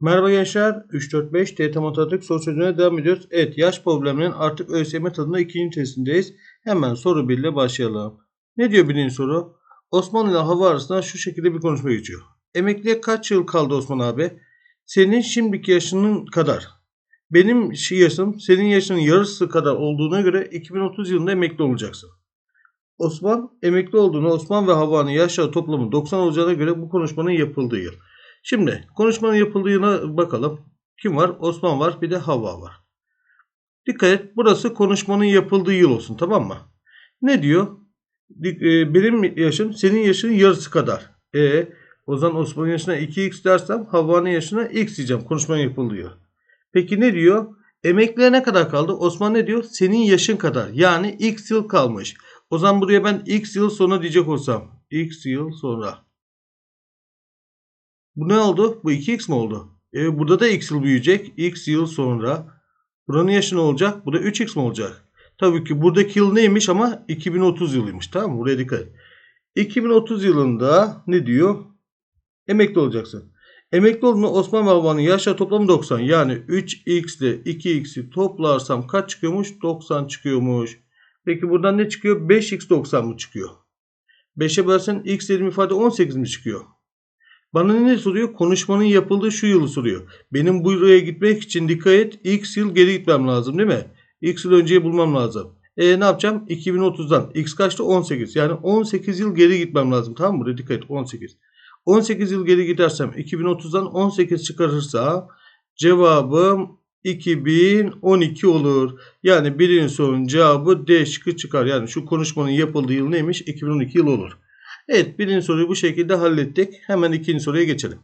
Merhaba gençler. 3-4-5 TYT Matematik soru çözümüne devam ediyoruz. Evet yaş probleminin artık ÖSYM tadında ikinci testindeyiz. Hemen soru 1 ile başlayalım. Ne diyor birinci soru? Osman ile Hava arasında şu şekilde bir konuşma geçiyor. Emekliye kaç yıl kaldı Osman abi? Senin şimdiki yaşının kadar. Benim yaşım senin yaşının yarısı kadar olduğuna göre 2030 yılında emekli olacaksın. Osman emekli olduğunu Osman ve Havva'nın yaşları toplamı 90 olacağına göre bu konuşmanın yapıldığı yıl. Şimdi konuşmanın yapıldığına bakalım. Kim var? Osman var bir de Havva var. Dikkat et burası konuşmanın yapıldığı yıl olsun tamam mı? Ne diyor? E, benim yaşım senin yaşının yarısı kadar. E o zaman Osman'ın yaşına 2x dersem Havva'nın yaşına x diyeceğim konuşmanın yapıldığı yıl. Peki ne diyor? Emekliye ne kadar kaldı? Osman ne diyor? Senin yaşın kadar. Yani x yıl kalmış. O zaman buraya ben x yıl sonra diyecek olsam. x yıl sonra. Bu ne oldu? Bu 2x mi oldu? E, burada da x yıl büyüyecek. x yıl sonra. Buranın yaşı ne olacak? Bu da 3x mi olacak? Tabii ki buradaki yıl neymiş ama 2030 yılıymış. Tamam mı? Buraya dikkat et. 2030 yılında ne diyor? Emekli olacaksın. Emekli olduğunda Osman Baba'nın yaşları toplamı 90. Yani 3x ile 2x'i toplarsam kaç çıkıyormuş? 90 çıkıyormuş. Peki buradan ne çıkıyor? 5x 90 mı çıkıyor? 5'e bölsen x dediğim ifade 18 mi çıkıyor? Bana ne soruyor? Konuşmanın yapıldığı şu yılı soruyor. Benim buraya gitmek için dikkat et. X yıl geri gitmem lazım değil mi? X yıl önceyi bulmam lazım. E ne yapacağım? 2030'dan. X kaçtı? 18. Yani 18 yıl geri gitmem lazım. Tamam mı? Buraya dikkat et. 18. 18 yıl geri gidersem 2030'dan 18 çıkarırsa cevabım 2012 olur. Yani birinci sorunun cevabı D şıkkı çıkar. Yani şu konuşmanın yapıldığı yıl neymiş? 2012 yıl olur. Evet birinci soruyu bu şekilde hallettik. Hemen ikinci soruya geçelim.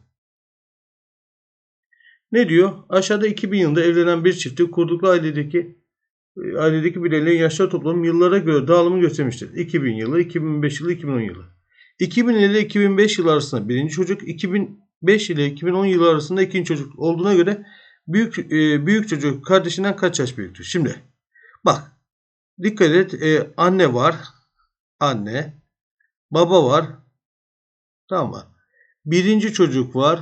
Ne diyor? Aşağıda 2000 yılında evlenen bir çifti kurdukları ailedeki e, ailedeki bireylerin yaşları toplamı yıllara göre dağılımı göstermiştir. 2000 yılı, 2005 yılı, 2010 yılı. 2000 ile 2005 yılı arasında birinci çocuk, 2005 ile 2010 yılı arasında ikinci çocuk olduğuna göre büyük e, büyük çocuk kardeşinden kaç yaş büyüktür? Şimdi bak dikkat et e, anne var. Anne Baba var. Tamam mı? Birinci çocuk var.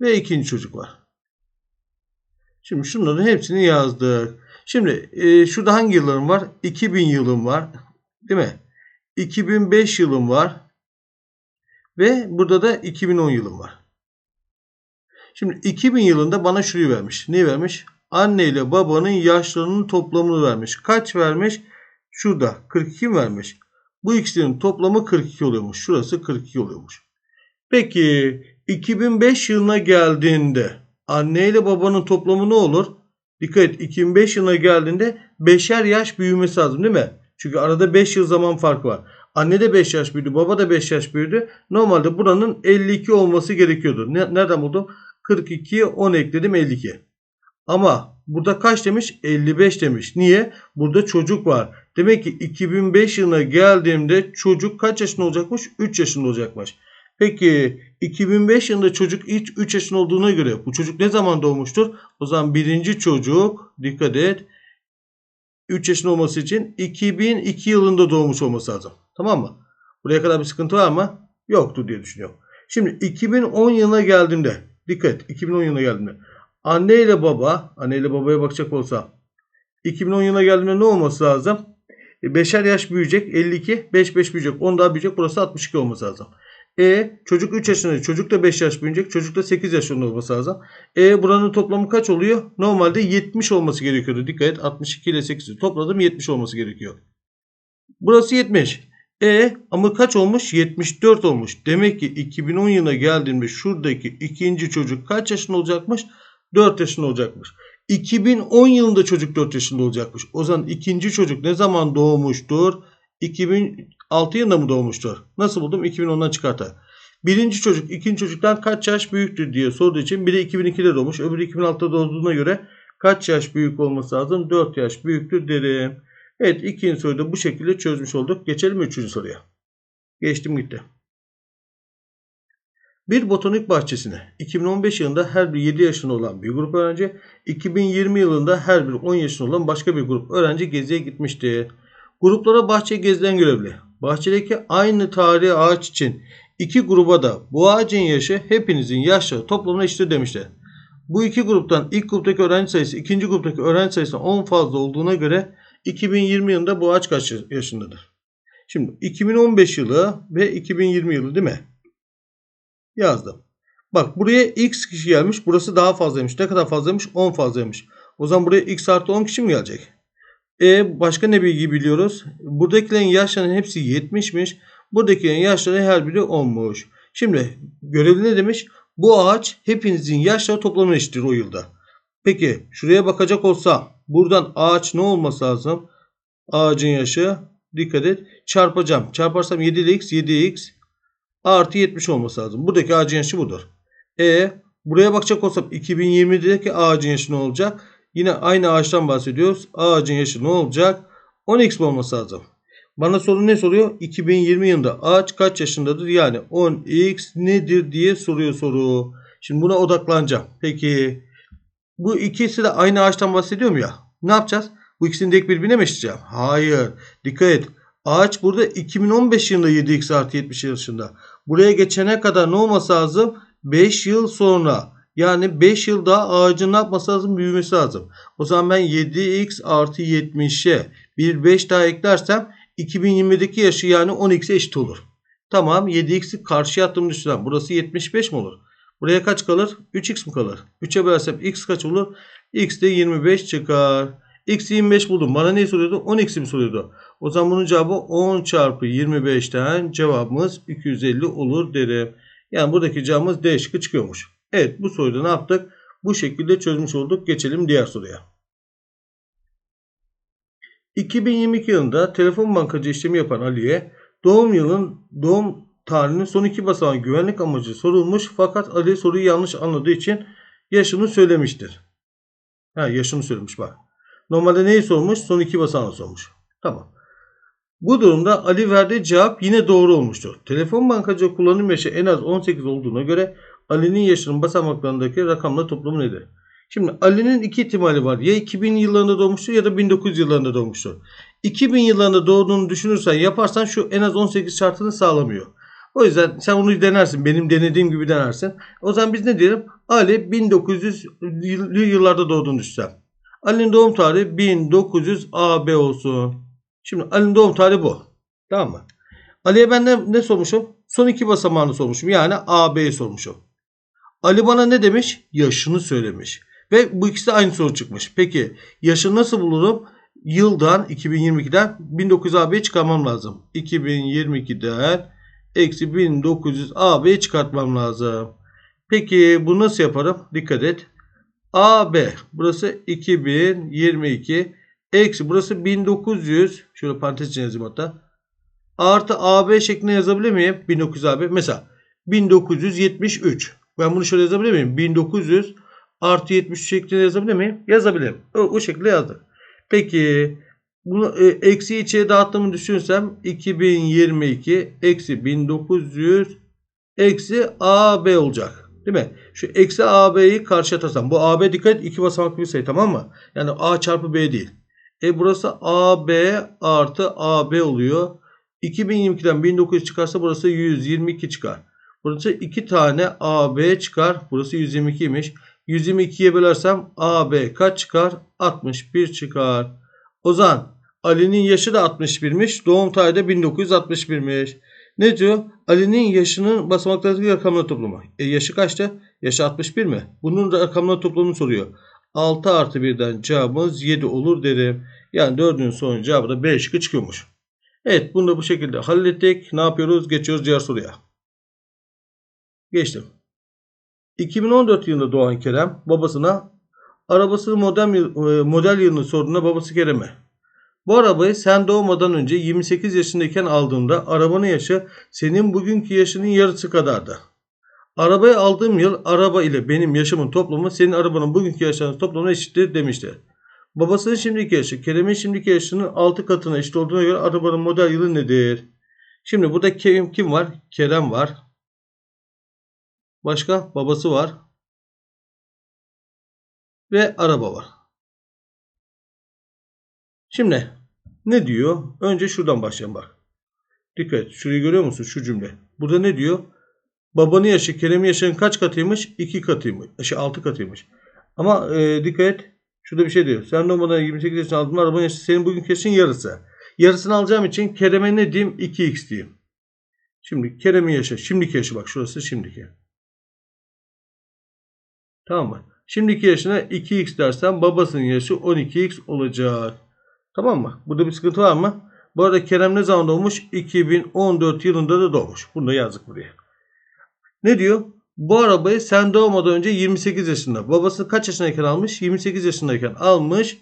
Ve ikinci çocuk var. Şimdi şunların hepsini yazdık. Şimdi e, şurada hangi yıllarım var? 2000 yılım var. Değil mi? 2005 yılım var. Ve burada da 2010 yılım var. Şimdi 2000 yılında bana şurayı vermiş. Ne vermiş? Anne ile babanın yaşlarının toplamını vermiş. Kaç vermiş? Şurada 42 vermiş. Bu ikisinin toplamı 42 oluyormuş. Şurası 42 oluyormuş. Peki 2005 yılına geldiğinde anne ile babanın toplamı ne olur? Dikkat et 2005 yılına geldiğinde 5'er yaş büyümesi lazım değil mi? Çünkü arada 5 yıl zaman farkı var. Anne de 5 yaş büyüdü, baba da 5 yaş büyüdü. Normalde buranın 52 olması gerekiyordu. Nereden buldum? 42'ye 10 ekledim 52. Ama burada kaç demiş? 55 demiş. Niye? Burada çocuk var. Demek ki 2005 yılına geldiğimde çocuk kaç yaşında olacakmış? 3 yaşında olacakmış. Peki 2005 yılında çocuk ilk 3 yaşında olduğuna göre bu çocuk ne zaman doğmuştur? O zaman birinci çocuk dikkat et 3 yaşında olması için 2002 yılında doğmuş olması lazım. Tamam mı? Buraya kadar bir sıkıntı var mı? Yoktur diye düşünüyorum. Şimdi 2010 yılına geldiğimde dikkat et 2010 yılına geldiğimde anne ile baba anne ile babaya bakacak olsa 2010 yılına geldiğinde ne olması lazım? 5'er yaş büyüyecek. 52. 5 5 büyüyecek. 10 daha büyüyecek. Burası 62 olması lazım. E çocuk 3 yaşında. Çocuk da 5 yaş büyüyecek. Çocuk da 8 yaşında olması lazım. E buranın toplamı kaç oluyor? Normalde 70 olması gerekiyordu. Dikkat et. 62 ile 8'i topladım 70 olması gerekiyor. Burası 70. E ama kaç olmuş? 74 olmuş. Demek ki 2010 yılına geldiğimde şuradaki ikinci çocuk kaç yaşında olacakmış? 4 yaşında olacakmış. 2010 yılında çocuk 4 yaşında olacakmış. O zaman ikinci çocuk ne zaman doğmuştur? 2006 yılında mı doğmuştur? Nasıl buldum? 2010'dan çıkartar. Birinci çocuk ikinci çocuktan kaç yaş büyüktür diye sorduğu için biri 2002'de doğmuş öbürü 2006'da doğduğuna göre kaç yaş büyük olması lazım? 4 yaş büyüktür derim. Evet ikinci soruyu da bu şekilde çözmüş olduk. Geçelim üçüncü soruya? Geçtim gitti. Bir botanik bahçesine 2015 yılında her bir 7 yaşında olan bir grup öğrenci, 2020 yılında her bir 10 yaşında olan başka bir grup öğrenci geziye gitmişti. Gruplara bahçe gezilen görevli. Bahçedeki aynı tarihi ağaç için İki gruba da bu ağacın yaşı hepinizin yaşları toplamına eşittir demişler. Bu iki gruptan ilk gruptaki öğrenci sayısı ikinci gruptaki öğrenci sayısından 10 fazla olduğuna göre 2020 yılında bu ağaç kaç yaşındadır? Şimdi 2015 yılı ve 2020 yılı değil mi? Yazdım. Bak buraya x kişi gelmiş. Burası daha fazlaymış. Ne kadar fazlaymış? 10 fazlaymış. O zaman buraya x artı 10 kişi mi gelecek? E başka ne bilgi biliyoruz? Buradakilerin yaşlarının hepsi 70'miş. Buradakilerin yaşları her biri 10'muş. Şimdi görevli ne demiş? Bu ağaç hepinizin yaşları toplamına eşittir o yılda. Peki şuraya bakacak olsa buradan ağaç ne olması lazım? Ağacın yaşı dikkat et çarpacağım. Çarparsam 7 ile x 7x artı 70 olması lazım. Buradaki ağacın yaşı budur. E buraya bakacak olsam 2020'deki ağacın yaşı ne olacak? Yine aynı ağaçtan bahsediyoruz. Ağacın yaşı ne olacak? 10x olması lazım. Bana soru ne soruyor? 2020 yılında ağaç kaç yaşındadır? Yani 10x nedir diye soruyor soru. Şimdi buna odaklanacağım. Peki bu ikisi de aynı ağaçtan bahsediyor mu ya? Ne yapacağız? Bu ikisini de birbirine mi eşitleyeceğim? Hayır. Dikkat et. Ağaç burada 2015 yılında 7x artı 70 yaşında. Buraya geçene kadar ne olması lazım? 5 yıl sonra. Yani 5 yıl daha ağacın ne yapması lazım? Büyümesi lazım. O zaman ben 7x artı 70'e bir 5 daha eklersem 2020'deki yaşı yani 10x'e eşit olur. Tamam 7x'i karşıya attığımı düşünsem. Burası 75 mi olur? Buraya kaç kalır? 3x mi kalır? 3'e bölersem x kaç olur? x de 25 çıkar. X 25 buldum. Bana ne soruyordu? 10x'i mi soruyordu? O zaman bunun cevabı 10 çarpı 25'ten cevabımız 250 olur derim. Yani buradaki cevabımız D şıkkı çıkıyormuş. Evet bu soruda ne yaptık? Bu şekilde çözmüş olduk. Geçelim diğer soruya. 2022 yılında telefon bankacı işlemi yapan Ali'ye doğum yılın doğum tarihinin son iki basağı güvenlik amacı sorulmuş fakat Ali soruyu yanlış anladığı için yaşını söylemiştir. Ha yaşını söylemiş bak. Normalde neyi sormuş? Son iki basağını sormuş. Tamam. Bu durumda Ali verdiği cevap yine doğru olmuştur. Telefon bankacı kullanım yaşı en az 18 olduğuna göre Ali'nin yaşının basamaklarındaki rakamla toplamı nedir? Şimdi Ali'nin iki ihtimali var. Ya 2000 yıllarında doğmuştur ya da 1900 yıllarında doğmuştur. 2000 yıllarında doğduğunu düşünürsen yaparsan şu en az 18 şartını sağlamıyor. O yüzden sen onu denersin. Benim denediğim gibi denersin. O zaman biz ne diyelim? Ali 1900 yıllarda doğduğunu düşünsem. Ali'nin doğum tarihi 1900 AB olsun. Şimdi Ali'nin doğum tarihi bu. Tamam mı? Ali'ye ben ne, ne sormuşum? Son iki basamağını sormuşum. Yani AB'yi sormuşum. Ali bana ne demiş? Yaşını söylemiş. Ve bu ikisi aynı soru çıkmış. Peki yaşını nasıl bulurum? Yıldan 2022'den 1900 AB'yi çıkarmam lazım. 2022'den eksi 1900 AB'yi çıkartmam lazım. Peki bunu nasıl yaparım? Dikkat et. AB burası 2022 eksi burası 1900 şöyle parantez içine yazayım hatta. Artı AB şeklinde yazabilir miyim? 1900 AB mesela 1973 ben bunu şöyle yazabilir miyim? 1900 artı 70 şeklinde yazabilir miyim? Yazabilirim. O, o şekilde yazdım. Peki bunu e, eksi içe dağıttığımı düşünürsem 2022 eksi 1900 eksi AB olacak. Değil mi? Şu eksi AB'yi karşı atarsam. Bu AB dikkat et iki basamaklı bir sayı tamam mı? Yani A çarpı B değil. E burası AB artı AB oluyor. 2022'den 1900 çıkarsa burası 122 çıkar. Burası 2 tane AB çıkar. Burası 122'ymiş. 122'ye bölersem AB kaç çıkar? 61 çıkar. O zaman Ali'nin yaşı da 61'miş. Doğum tarihi de 1961'miş. Ne diyor? Ali'nin yaşının basamaklardaki rakamları toplamı. E yaşı kaçtı? Yaşı 61 mi? Bunun rakamları toplamını soruyor. 6 artı 1'den cevabımız 7 olur derim. Yani 4'ün son cevabı da B çıkıyormuş. Evet bunu da bu şekilde hallettik. Ne yapıyoruz? Geçiyoruz diğer soruya. Geçtim. 2014 yılında doğan Kerem babasına arabasının model, model yılını sorduğunda babası Kerem'e bu arabayı sen doğmadan önce 28 yaşındayken aldığımda arabanın yaşı senin bugünkü yaşının yarısı kadardı. Arabayı aldığım yıl araba ile benim yaşımın toplamı senin arabanın bugünkü yaşının toplamına eşittir demişti. Babasının şimdiki yaşı Kerem'in şimdiki yaşının 6 katına eşit olduğuna göre arabanın model yılı nedir? Şimdi burada kim, kim var? Kerem var. Başka? Babası var. Ve araba var. Şimdi ne diyor? Önce şuradan başlayalım bak. Dikkat. Şurayı görüyor musun? Şu cümle. Burada ne diyor? Babanın yaşı Kerem'in yaşının kaç katıymış? 2 katıymış. Şey 6 katıymış. Ama e, dikkat et. Şurada bir şey diyor. Sen doğmadan 28 yaşında aldığın arabanın yaşı senin bugünkü yaşın yarısı. Yarısını alacağım için Kerem'e ne diyeyim? 2x diyeyim. Şimdi Kerem'in yaşı. Şimdiki yaşı bak. Şurası şimdiki. Tamam mı? Şimdiki yaşına 2x dersen babasının yaşı 12x olacak. Tamam mı? Burada bir sıkıntı var mı? Bu arada Kerem ne zaman doğmuş? 2014 yılında da doğmuş. Bunu da yazdık buraya. Ne diyor? Bu arabayı sen doğmadan önce 28 yaşında. Babası kaç yaşındayken almış? 28 yaşındayken almış.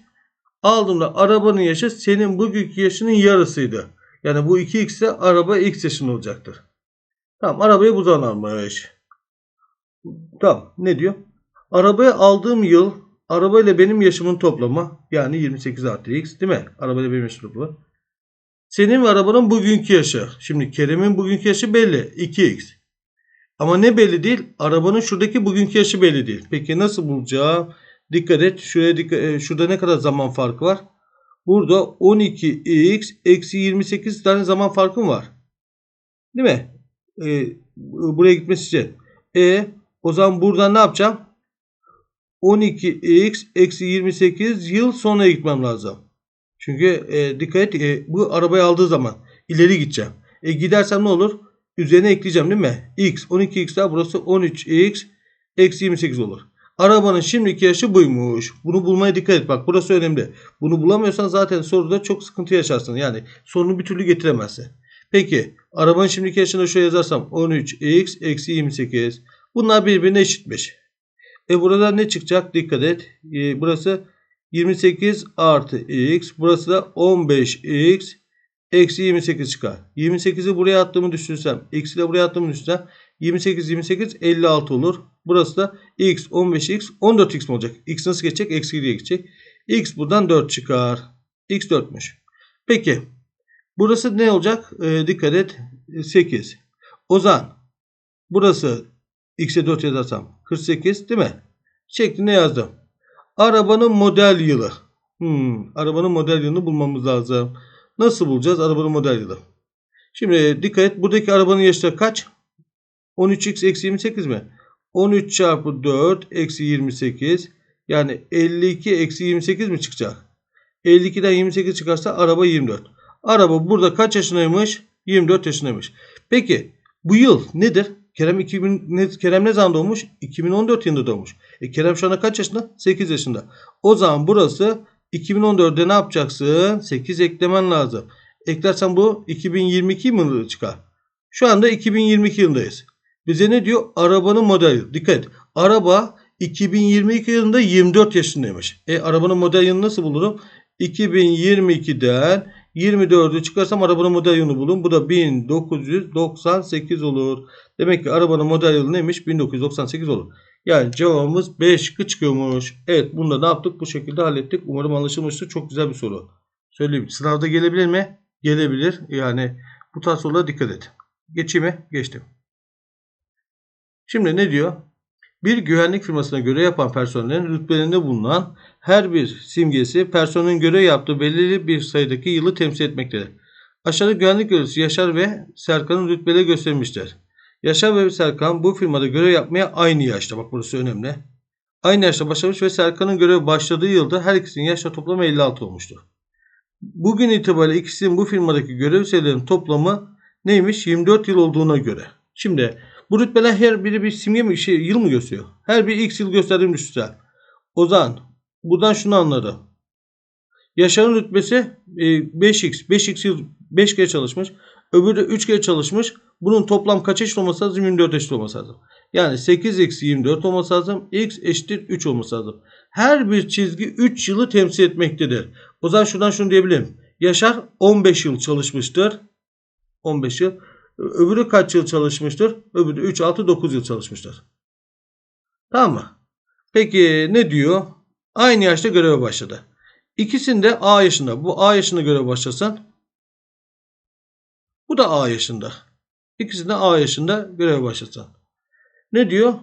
Aldığımda arabanın yaşı senin bugünkü yaşının yarısıydı. Yani bu 2x ise araba x yaşında olacaktır. Tamam arabayı bu zaman almış. Tamam ne diyor? Arabayı aldığım yıl arabayla benim yaşımın toplamı yani 28 artı x değil mi? Arabayla benim yaşım toplamı. Senin ve arabanın bugünkü yaşı. Şimdi Kerem'in bugünkü yaşı belli. 2x. Ama ne belli değil? Arabanın şuradaki bugünkü yaşı belli değil. Peki nasıl bulacağım? Dikkat et. Şuraya dikkat, e, şurada ne kadar zaman farkı var? Burada 12x eksi 28 tane zaman farkım var. Değil mi? E, buraya gitmesi için. E o zaman buradan ne yapacağım? 12x eksi 28 yıl sonra gitmem lazım. Çünkü e, dikkat et e, bu arabayı aldığı zaman ileri gideceğim. E, gidersem ne olur? Üzerine ekleyeceğim değil mi? x 12x daha burası 13x eksi 28 olur. Arabanın şimdiki yaşı buymuş. Bunu bulmaya dikkat et. Bak burası önemli. Bunu bulamıyorsan zaten soruda çok sıkıntı yaşarsın. Yani sorunu bir türlü getiremezsin. Peki arabanın şimdiki yaşını şöyle yazarsam 13x eksi 28. Bunlar birbirine eşitmiş. E burada ne çıkacak? Dikkat et. E, burası 28 artı x. Burası da 15x eksi 28 çıkar. 28'i buraya attığımı düşünsem. X'i de buraya attığımı düşünsem. 28 28 56 olur. Burası da x 15x 14x mi olacak? X nasıl geçecek? Eksi diye geçecek. X buradan 4 çıkar. X 4'müş. Peki. Burası ne olacak? E, dikkat et. 8. O zaman burası x'e 4 yazarsam 48 değil mi? Şeklinde yazdım. Arabanın model yılı. Hmm, arabanın model yılını bulmamız lazım. Nasıl bulacağız arabanın model yılı? Şimdi dikkat et. Buradaki arabanın yaşı kaç? 13x eksi 28 mi? 13 çarpı 4 eksi 28. Yani 52 eksi 28 mi çıkacak? 52'den 28 çıkarsa araba 24. Araba burada kaç yaşındaymış? 24 yaşındaymış. Peki bu yıl nedir? Kerem 2000 ne, Kerem ne zaman doğmuş? 2014 yılında doğmuş. E Kerem şu anda kaç yaşında? 8 yaşında. O zaman burası 2014'de ne yapacaksın? 8 eklemen lazım. Eklersen bu 2022 yılı çıkar. Şu anda 2022 yılındayız. Bize ne diyor? Arabanın modeli. Dikkat et. Araba 2022 yılında 24 yaşındaymış. E arabanın model yılını nasıl bulurum? 2022'den 24'ü çıkarsam arabanın model yılını bulun. Bu da 1998 olur. Demek ki arabanın model yılı neymiş? 1998 olur. Yani cevabımız B şıkkı çıkıyormuş. Evet bunu da ne yaptık? Bu şekilde hallettik. Umarım anlaşılmıştır. Çok güzel bir soru. Söyleyeyim. Sınavda gelebilir mi? Gelebilir. Yani bu tarz sorulara dikkat et. Geçeyim mi? Geçtim. Şimdi ne diyor? Bir güvenlik firmasına göre yapan personelin rütbelerinde bulunan her bir simgesi personelin görev yaptığı belirli bir sayıdaki yılı temsil etmektedir. Aşağıda güvenlik görevlisi Yaşar ve Serkan'ın rütbeleri gösterilmiştir. Yaşar ve Serkan bu firmada görev yapmaya aynı yaşta. Bak burası önemli. Aynı yaşta başlamış ve Serkan'ın görev başladığı yılda her ikisinin yaşta toplamı 56 olmuştur. Bugün itibariyle ikisinin bu firmadaki görev sürelerinin toplamı neymiş? 24 yıl olduğuna göre. Şimdi bu rütbeler her biri bir simge mi şey yıl mı gösteriyor? Her bir x yıl gösterdiğini düşünsene. O zaman buradan şunu anladı. Yaşar'ın rütbesi 5x. 5x yıl 5 kere çalışmış. Öbürü de 3 kere çalışmış. Bunun toplam kaç eşit olması lazım? 24 eşit olması lazım. Yani 8 eksi 24 olması lazım. X eşittir 3 olması lazım. Her bir çizgi 3 yılı temsil etmektedir. O zaman şuradan şunu diyebilirim. Yaşar 15 yıl çalışmıştır. 15 yıl. Öbürü kaç yıl çalışmıştır? Öbürü 3, 6, 9 yıl çalışmıştır. Tamam mı? Peki ne diyor? Aynı yaşta göreve başladı. İkisinde A yaşında. Bu A yaşında görev başlasan. Bu da A yaşında. İkisi de A yaşında görev başlasan. Ne diyor?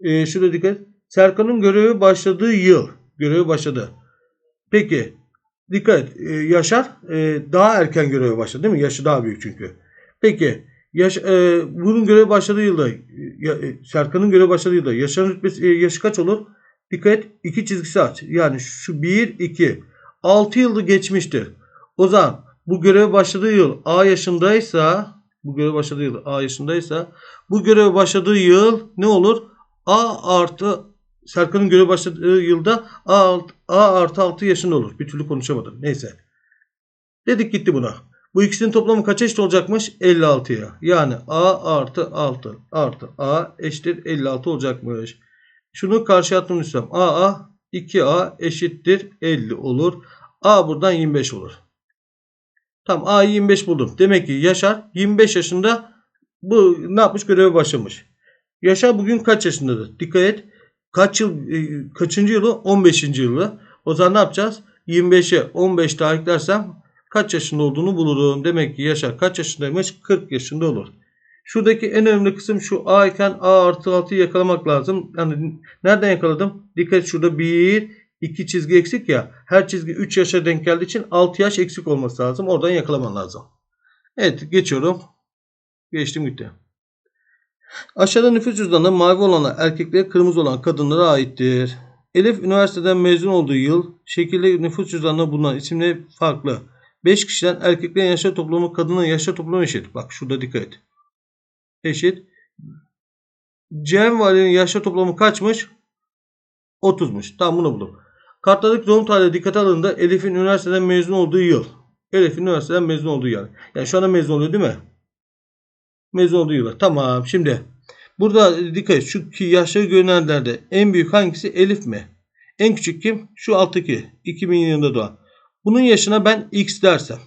Ee, şurada dikkat. Serkan'ın görevi başladığı yıl. Görevi başladı. Peki Dikkat et. E, Yaşar e, daha erken göreve başladı değil mi? Yaşı daha büyük çünkü. Peki Yaş, e, bunun görev başladığı yılda e, Serkan'ın görev başladığı yılda Yaşar'ın rütbesi, e, yaşı kaç olur? Dikkat et. iki çizgisi aç. Yani şu 1 2 6 yılı geçmiştir. O zaman bu görev başladığı yıl A yaşındaysa bu görev başladığı yıl A yaşındaysa bu görev başladığı yıl ne olur? A artı Serkan'ın görev başladığı yılda A, A artı 6 yaşında olur. Bir türlü konuşamadım. Neyse. Dedik gitti buna. Bu ikisinin toplamı kaça eşit olacakmış? 56'ya. Yani A artı 6 artı A eşittir 56 olacakmış. Şunu karşıya lütfen. A A 2A eşittir 50 olur. A buradan 25 olur. Tamam A'yı 25 buldum. Demek ki Yaşar 25 yaşında bu ne yapmış? Göreve başlamış. Yaşar bugün kaç yaşındadır? Dikkat et. Kaç yıl e, kaçıncı yılı? 15. yılı. O zaman ne yapacağız? 25'e 15 daha eklersem kaç yaşında olduğunu bulurum. Demek ki Yaşar kaç yaşındaymış? 40 yaşında olur. Şuradaki en önemli kısım şu A iken A artı 6'yı yakalamak lazım. Yani nereden yakaladım? Dikkat et şurada 1, 2 çizgi eksik ya. Her çizgi 3 yaşa denk geldiği için 6 yaş eksik olması lazım. Oradan yakalaman lazım. Evet geçiyorum. Geçtim gitti. Aşağıda nüfus cüzdanında mavi olanlar erkeklere kırmızı olan kadınlara aittir. Elif üniversiteden mezun olduğu yıl şekilde nüfus cüzdanında bulunan isimleri farklı. 5 kişiden erkeklerin yaşa toplamı kadının yaşa toplamı eşit. Bak şurada dikkat et. Eşit. Cem ve Ali'nin yaşa toplamı kaçmış? 30'muş. Tamam bunu buldum. Kartlardaki doğum tarihi dikkate alındığında Elif'in üniversiteden mezun olduğu yıl. Elif'in üniversiteden mezun olduğu yıl. Yani şu anda mezun oluyor değil mi? Mezun olduğu yıl. Tamam. Şimdi burada dikkat et. Şu yaşları görünenlerde en büyük hangisi? Elif mi? En küçük kim? Şu alttaki. 2000 yılında doğan. Bunun yaşına ben x dersem.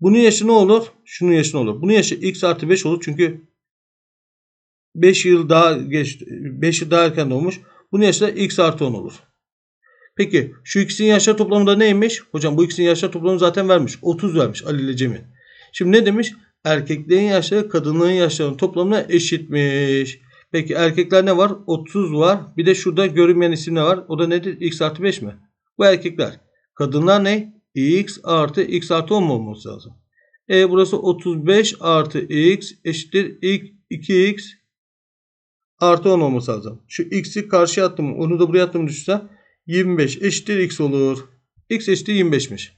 Bunun yaşı ne olur? Şunun yaşı ne olur? Bunun yaşı x artı 5 olur. Çünkü 5 yıl daha geç 5 yıl daha erken doğmuş. Yaşı da x artı 10 olur. Peki şu ikisinin yaşlar toplamı da neymiş? Hocam bu ikisinin yaşlar toplamı zaten vermiş. 30 vermiş Ali ile Cem'in. Şimdi ne demiş? Erkeklerin yaşları kadınların yaşlarının toplamına eşitmiş. Peki erkekler ne var? 30 var. Bir de şurada görünmeyen isim ne var? O da nedir? X artı 5 mi? Bu erkekler. Kadınlar ne? X artı X artı 10 mu olması lazım? E burası 35 artı X eşittir 2X artı 10 olması lazım. Şu X'i karşıya attım. Onu da buraya attım düşse 25 eşittir X olur. X eşittir 25'miş.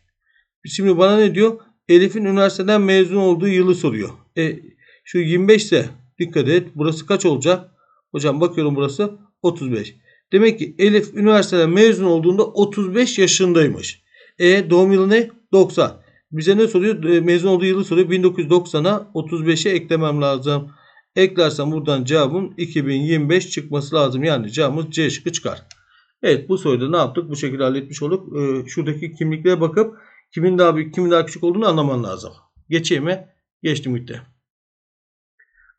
Şimdi bana ne diyor? Elif'in üniversiteden mezun olduğu yılı soruyor. E, şu 25 ise dikkat et. Burası kaç olacak? Hocam bakıyorum burası 35. Demek ki Elif üniversiteden mezun olduğunda 35 yaşındaymış. E doğum yılı ne? 90. Bize ne soruyor? E, mezun olduğu yılı soruyor. 1990'a 35'e eklemem lazım. Eklersem buradan cevabım 2025 çıkması lazım. Yani cevabımız C şıkkı çıkar. Evet bu soruda ne yaptık? Bu şekilde halletmiş olduk. Ee, şuradaki kimliklere bakıp kimin daha büyük kimin daha küçük olduğunu anlaman lazım. Geçeyim mi? Geçtim gitti.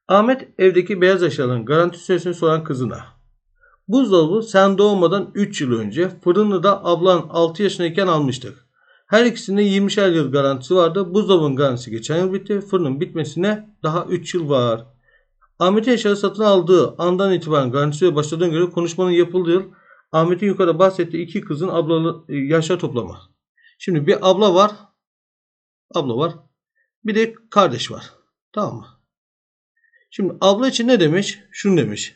Ahmet evdeki beyaz eşyaların garanti süresini soran kızına. Buzdolabı sen doğmadan 3 yıl önce fırını da ablan 6 yaşındayken almıştık. Her ikisinde 20'şer yıl garantisi vardı. Buzdolabının garantisi geçen yıl bitti. Fırının bitmesine daha 3 yıl var. Ahmet'in eşyaları satın aldığı andan itibaren garantisi başladığına göre konuşmanın yapıldığı Ahmet'in yukarıda bahsettiği iki kızın ablalı yaşlar toplamı. Şimdi bir abla var. Abla var. Bir de kardeş var. Tamam mı? Şimdi abla için ne demiş? Şunu demiş.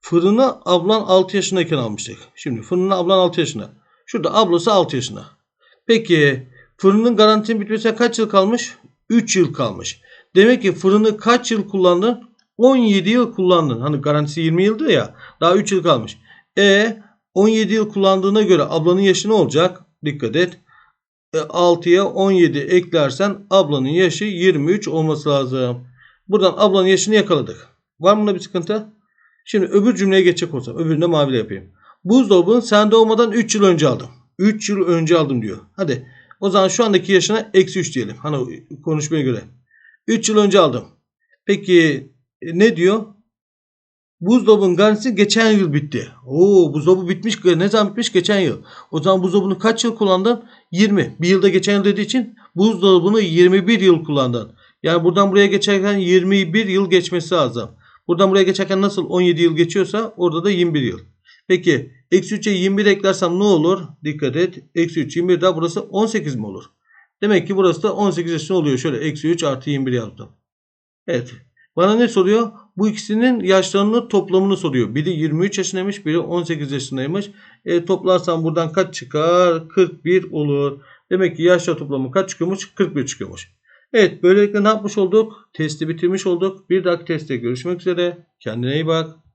Fırını ablan 6 yaşındayken almıştık. Şimdi fırını ablan 6 yaşında. Şurada ablası 6 yaşında. Peki fırının garantinin bitmesine kaç yıl kalmış? 3 yıl kalmış. Demek ki fırını kaç yıl kullandın? 17 yıl kullandın. Hani garantisi 20 yıldır ya. Daha 3 yıl kalmış. E 17 yıl kullandığına göre ablanın yaşı ne olacak? Dikkat et. E, 6'ya 17 eklersen ablanın yaşı 23 olması lazım. Buradan ablanın yaşını yakaladık. Var mı bunda bir sıkıntı? Şimdi öbür cümleye geçecek olsam. Öbüründe maviyle yapayım. Buzdolabını sen doğmadan 3 yıl önce aldım. 3 yıl önce aldım diyor. Hadi. O zaman şu andaki yaşına eksi 3 diyelim. Hani konuşmaya göre. 3 yıl önce aldım. Peki e, ne diyor? Buzdolabının garantisi geçen yıl bitti. Oo buzdolabı bitmiş. Ne zaman bitmiş? Geçen yıl. O zaman buzdolabını kaç yıl kullandın? 20. Bir yılda geçen yıl dediği için buzdolabını 21 yıl kullandın. Yani buradan buraya geçerken 21 yıl geçmesi lazım. Buradan buraya geçerken nasıl 17 yıl geçiyorsa orada da 21 yıl. Peki eksi 3'e 21 eklersem ne olur? Dikkat et. Eksi 3 21 daha burası 18 mi olur? Demek ki burası da 18 yaşında oluyor. Şöyle eksi 3 artı 21 yaptım. Evet. Bana ne soruyor? Bu ikisinin yaşlarının toplamını soruyor. Biri 23 yaşındaymış, biri 18 yaşındaymış. E, toplarsam buradan kaç çıkar? 41 olur. Demek ki yaşlar toplamı kaç çıkıyormuş? 41 çıkıyormuş. Evet böylelikle ne yapmış olduk? Testi bitirmiş olduk. Bir dahaki testte görüşmek üzere. Kendine iyi bak.